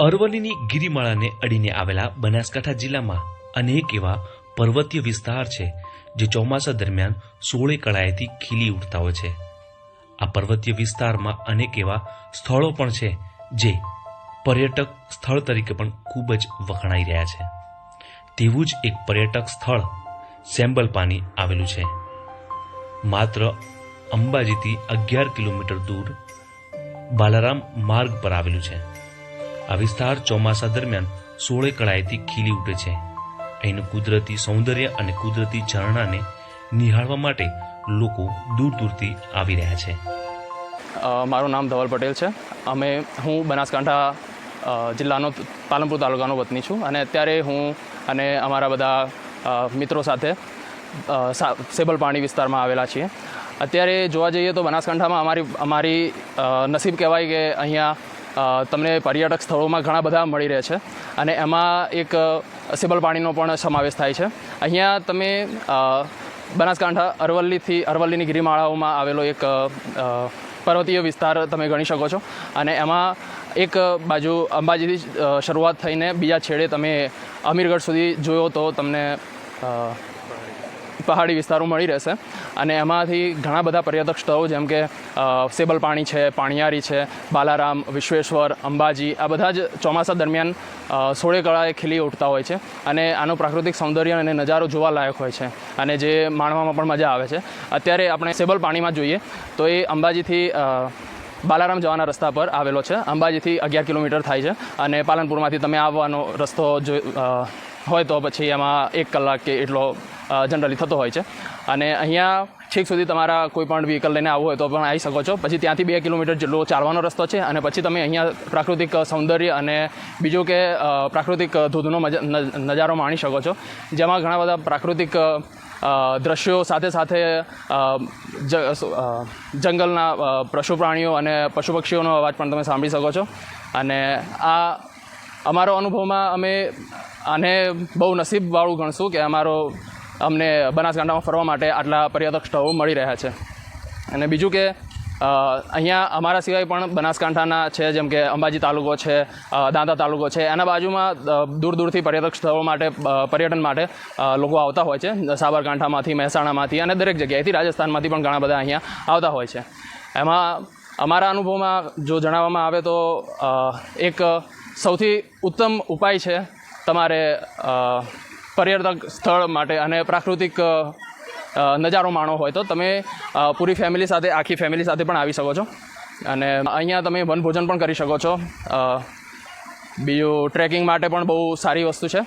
અરવલ્લીની ગિરિમાળાને અડીને આવેલા બનાસકાંઠા જિલ્લામાં અનેક એવા પર્વતીય વિસ્તાર છે, જે ચોમાસા દરમિયાન સોળે કળાએથી ખીલી ઉઠતા હોય છે. આ પર્વતીય વિસ્તારમાં અનેક એવા સ્થળો પણ છે, જે પર્યટક સ્થળ તરીકે પણ ખૂબ જ વખણાઈ રહ્યા છે. તેવું જ એક પર્યટક સ્થળ સેમ્બલપાની આવેલું છે. માત્ર અંબાજીથી અગિયાર કિલોમીટર દૂર બાલારામ માર્ગ પર આવેલું છે. આ વિસ્તાર ચોમાસા દરમિયાન સોળે કળાએથી ખીલી ઉઠે છે. અહીંનું કુદરતી સૌંદર્ય અને કુદરતી ઝરણાને નિહાળવા માટે લોકો દૂર દૂરથી આવી રહ્યા છે. મારું નામ ધવલ પટેલ છે. અમે, હું બનાસકાંઠા જિલ્લાનો પાલનપુર તાલુકાનો વતની છું અને અત્યારે હું અને અમારા બધા મિત્રો સાથે સેબલ પાણી વિસ્તારમાં આવેલા છીએ. અત્યારે જોવા જઈએ તો બનાસકાંઠામાં અમારી અમારી નસીબ કહેવાય કે અહીંયા તમને પર્યટક સ્થળોમાં ઘણા બધા મળી રહે છે. અને એમાં એક સિબલ પાણીનો પણ સમાવેશ થાય છે. અહીંયા તમે બનાસકાંઠા અરવલ્લીથી, અરવલ્લીની ગિરિમાળાઓમાં આવેલો એક પર્વતીય વિસ્તાર તમે ગણી શકો છો. અને એમાં એક બાજુ અંબાજીથી શરૂઆત થઈને બીજા છેડે તમે અમીરગઢ સુધી જોયો તો તમને પહાડી વિસ્તારો મળી રહેશે. અને એમાંથી ઘણા બધા પર્યટક સ્થળો જેમ કે સેબલ પાણી છે, પાણિયારી છે, બાલારામ, વિશ્વેશ્વર, અંબાજી, આ બધા જ ચોમાસા દરમિયાન સોળે કળાએ ખીલી ઉઠતા હોય છે. અને આનું પ્રાકૃતિક સૌંદર્ય અને નજારો જોવા લાયક હોય છે. અને જે માણવામાં પણ મજા આવે છે. અત્યારે આપણે સેબલ પાણીમાં જોઈએ તો એ અંબાજીથી બાલારામ જવાના રસ્તા પર આવેલો છે. અંબાજીથી અગિયાર કિલોમીટર થાય છે. અને પાલનપુરમાંથી તમે આવવાનો રસ્તો જો હોય તો પછી એમાં એક કલાક કે એટલો જનરલી થતો હોય છે. અને અહીંયા છેક સુધી તમારા કોઈ પણ વ્હીકલ લઈને આવવું હોય તો પણ આવી શકો છો. પછી ત્યાંથી બે કિલોમીટર જેટલો ચાલવાનો રસ્તો છે અને પછી તમે અહીંયા પ્રાકૃતિક સૌંદર્ય અને બીજું કે પ્રાકૃતિક ધોધનો નજારો માણી શકો છો. જેમાં ઘણા બધા પ્રાકૃતિક દ્રશ્યો સાથે સાથે જંગલના પશુ પ્રાણીઓ અને પશુ પક્ષીઓનો અવાજ પણ તમે સાંભળી શકો છો. અને આ અમારો અનુભવમાં અમે આને બહુ નસીબવાળું ગણશું કે અમારો અમને બનાસકાંઠામાં ફરવા માટે આટલા પર્યટક સ્થળો મળી રહ્યા છે. અને બીજું કે અહીંયા અમારા સિવાય પણ બનાસકાંઠાના છે, જેમ કે અંબાજી તાલુકો છે દાંતા તાલુકો છે, એના બાજુમાં દૂર દૂરથી પર્યટક સ્થળો માટે પર્યટન માટે લોકો આવતા હોય છે. સાબરકાંઠામાંથી, મહેસાણામાંથી અને દરેક જગ્યાએથી રાજસ્થાનમાંથી પણ ઘણા બધા અહીંયા આવતા હોય છે. એમાં અમારા અનુભવમાં જો જણાવવામાં આવે તો એક સૌથી ઉત્તમ ઉપાય છે તમારે પર્યટક સ્થળ માટે અને પ્રાકૃતિક નજારો માણો હોય તો તમે પૂરી ફેમિલી સાથે, આખી ફેમિલી સાથે પણ આવી શકો છો. અને અહીંયા તમે વનભોજન પણ કરી શકો છો. બીજું ટ્રેકિંગ માટે પણ બહુ સારી વસ્તુ છે.